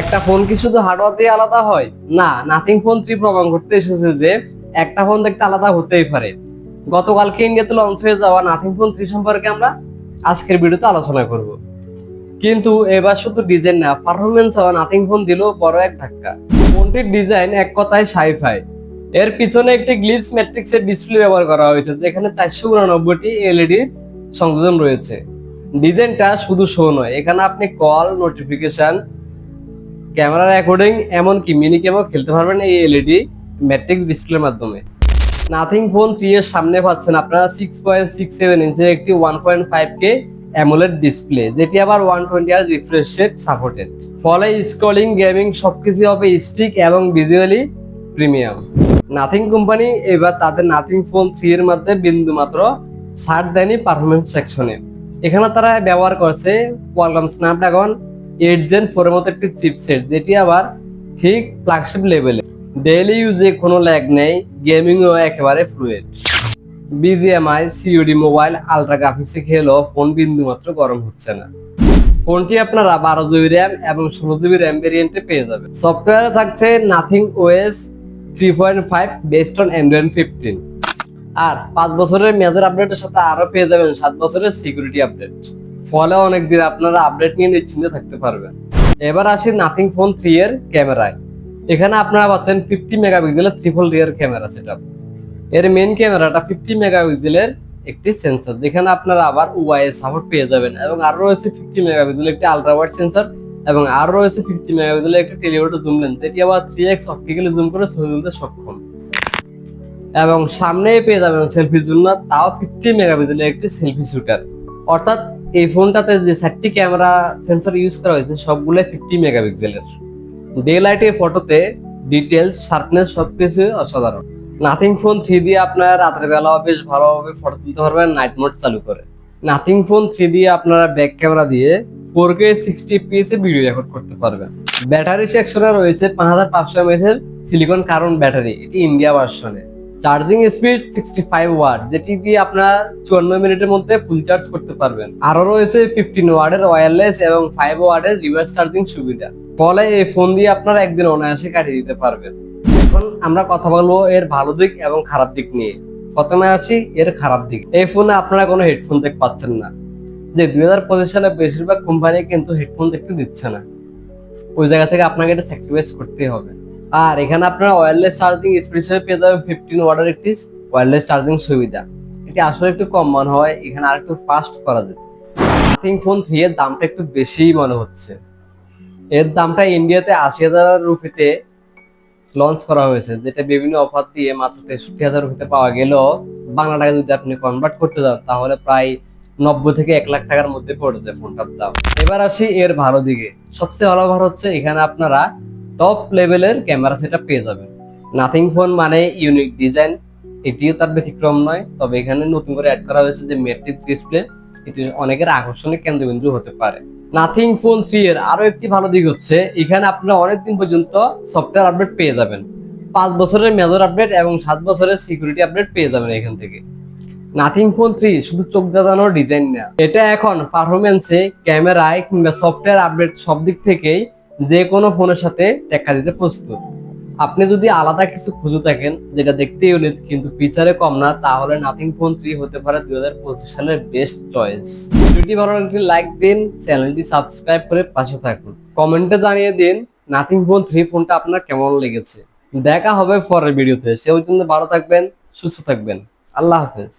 একটা ফোন কি শুধু হার্ডওয়্যার দিয়ে আলাদা হয়? না নাথিং ফোন থ্রি প্রমাণ করতে এসেছে যে, একটা ফোন দেখতে আলাদা হতেই পারে। গতকালকে ইন্ডিয়াতে লঞ্চ হয়ে যাওয়া নাথিং ফোন থ্রি সম্পর্কে আমরা আজকের ভিডিওতে আলোচনা করব। কিন্তু এবার শুধু ডিজাইন না পারফরমেন্স নাথিং ফোন দিল বড় এক ধাক্কা। ফোনটির ডিজাইন এক কথায় সাইফাই এর পিছনে একটি গ্লিপস ম্যাট্রিক্সের ডিসপ্লে ব্যবহার করা হয়েছে, যেখানে চারশো উনানব্বইটি এলইডি সংযোজন রয়েছে। ডিজাইনটা শুধু শো নয়, এখানে আপনি কল নোটিফিকেশন ক্যামেরা রেকর্ডিং এমনকি মিনি গেমও খেলতে পারবেন এই এলইডি ম্যাট্রিক্স ডিসপ্লের মাধ্যমে। নাথিং ফোন থ্রি এর সামনে পাচ্ছেন আপনারা সিক্স পয়েন্ট সিক্স সেভেন ইঞ্চের একটি one point five K AMOLED display যেটি আবার ওয়ান টোয়েন্টি আর রিফ্রেশ রেট সাপোর্টেড ফলে স্ক্রলিং গেমিং সবকিছু হবে স্টিক এবং ভিজুয়ালি প্রিমিয়াম নাথিং কোম্পানি এবার তাদের নাথিং ফোন থ্রি এর মধ্যে বিন্দু মাত্র ছাড় দেয়নি পারফরমেন্স সেকশনে এখানে তারা ব্যবহার করছে কোয়ালকম স্ন্যাপড্রাগন এইট জেন ফোরের মতো একটি চিপসেট যেটি আবার ঠিক ফ্ল্যাগশিপ লেভেলে ডেইলি ইউজে কোনো ল্যাগ নেই গেমিংও একেবারে ফ্লুয়েড বিজিএমআই সিইউডি মোবাইল আলট্রা গ্রাফিক্সে খেলেও ফোন বিন্দুমাত্র গরম হচ্ছে না। ফোনটি আপনারা বারো জিবি র্যাম এবং ষোলো জিবি র্যাম ভেরিয়েন্টে পেয়ে যাবেন। সফটওয়্যারে থাকছে Nothing OS three point five based on Android fifteen আর পাঁচ বছরের মেজর আপডেটের সাথে আরও পেয়ে যাবেন সাত বছরের সিকিউরিটি আপডেট ফলে অনেকদিন আপনারা আপডেট নিয়ে নিশ্চিন্তে থাকতে পারবেন। এবার আসি নাথিং ফোন থ্রি এর ক্যামেরায় এখানে আপনারা পাচ্ছেন ফিফটি মেগাপিক্সেলের ট্রিপল রিয়ার ক্যামেরা সেট এর মেইন ক্যামেরাটা ফিফটি মেগাপিক্সেলের একটি সেন্সর যেখানে আপনারা আবার ওয়াইএস সাপোর্ট পেয়ে যাবেন এবং আরও রয়েছে ফিফটি মেগাপিক্সেলের একটি আলট্রা ওয়াইড সেন্সর এবং আরও রয়েছে ফিফটি মেগাপিক্সেলের একটি টেলিওটো জুম লেন্স যেটি আবার থ্রি এক্স অপটিক্যালি জুম করে ছবি তুলতে সক্ষম। এবং সামনে পেয়ে যাবেন সেলফির জন্য তাও ফিফটি মেগাপিক্সেলের একটি সেলফি শুটার অর্থাৎ এই ফোনটাতে যে চারটি ক্যামেরা সেন্সর ইউজ করা হয়েছে সবগুলো ফিফটি মেগাপিক্সেলের ডে লাইটের ফটোতে ডিটেলস শার্পনেস সবকিছু অসাধারণ। নাথিং ফোন থ্রি দিয়ে আপনারা রাতের বেলা বেশ ভালোভাবে ফটো তুলতে পারবেন নাইট মোড চালু করে। নাথিং ফোন থ্রি দিয়ে আপনারা ব্যাক ক্যামেরা দিয়ে ফোর কে সিক্সটি পিএস এ ভিডিও রেকর্ড করতে পারবেন। ব্যাটারি সেকশনে রয়েছে পাঁচ হাজার পাঁচশো এমএস এর সিলিকন কার্বন ব্যাটারি এটি ইন্ডিয়া ভার্সনে charging speed sixty five watt যেটি দিয়ে আপনারা চুয়ান্ন মিনিটের মধ্যে ফুল চার্জ করতে পারবেন। আরও রয়েছে ফিফটিন ওয়ার্ডের ওয়্যারলেস এবং ফাইভ ওয়ার্ডের রিভার্স চার্জিং সুবিধা। ফলে এই ফোন দিয়ে আপনারা একদিন অনায়াসে কাটিয়ে দিতে পারবেন। এখন আমরা কথা বলব এর ভালো দিক এবং খারাপ দিক নিয়ে। প্রথমে আসি এর খারাপ দিক। এই ফোনে আপনারা কোনো হেডফোন দেখতে পাচ্ছেন না। যে দুই হাজার পঁচিশ সালে বেশিরভাগ কোম্পানি কিন্তু হেডফোন দেখতে দিচ্ছে না। ওই জায়গা থেকে আপনাকে এটা স্যাক্রিফাইস করতেই হবে। আর এখানে আপনারা ওয়্যারলেস চার্জিং হিসেবে পেয়ে যাবেন ফিফটিন ওয়াটের একটি ওয়্যারলেস চার্জিং সুবিধা। এটি আসলে একটু কম মনে হয়, এখানে আর একটু ফাস্ট করা যেত। নাথিং ফোন থ্রি এর দামটা একটু বেশিই মনে হচ্ছে। এর দামটা ইন্ডিয়াতে আশি হাজার রুপিতে লঞ্চ করা হয়েছে, যেটা বিভিন্ন অফার দিয়ে মাত্র তেষট্টি হাজার রুপিতে পাওয়া গেলেও বাংলা টাকা যদি আপনি কনভার্ট করতে যান, তাহলে প্রায় নব্বই থেকে এক লাখ টাকার মধ্যে পড়ে যায় ফোনটার দাম। এবার আসি এর ভালো দিকে। সবচেয়ে ভালো ভালো হচ্ছে এখানে আপনারা টপ লেভেলের ক্যামেরা সেটা পেয়ে যাবেন। নাথিং ফোন মানে ইউনিক ডিজাইন এটিও তার ব্যতিক্রম নয়, তবে এখানে নতুন করে অ্যাড করা হয়েছে যে মেট্রিক ডিসপ্লে এটি অনেকের আকর্ষণের কেন্দ্রবিন্দু হতে পারে। নাথিং ফোন থ্রি এর আরও একটি ভালো দিক হচ্ছে, এখানে আপনারা অনেকদিন পর্যন্ত সফটওয়্যার আপডেট পেয়ে যাবেন। পাঁচ বছরের মেজর আপডেট এবং সাত বছরের সিকিউরিটি আপডেট পেয়ে যাবেন এখান থেকে। নাথিং ফোন থ্রি শুধু চোখ দাদানোর ডিজাইন না। এটা এখন পারফরমেন্সে ক্যামেরায় কিংবা সফটওয়্যার আপডেট সব দিক থেকেই যে কোনো ফোনের সাথে দেখা দিতে প্রস্তুত। আপনি যদি আলাদা কিছু খুঁজে থাকেন, যেটা দেখতে ইউনিক কিন্তু ফিচারে কম না, তাহলে নাথিং ফোন থ্রি হতে পারে দুই হাজার পঁচিশ সালের বেস্ট চয়েস ভিডিওটি ভালো লাগলে লাইক দিন, চ্যানেলটি সাবস্ক্রাইব করে পাশে থাকুন। কমেন্টে জানিয়ে দিন নাথিং ফোন থ্রি ফোনটা আপনার কেমন লেগেছে। দেখা হবে পরের ভিডিওতে সে পর্যন্ত ভালো থাকবেন, সুস্থ থাকবেন। আল্লাহ হাফেজ।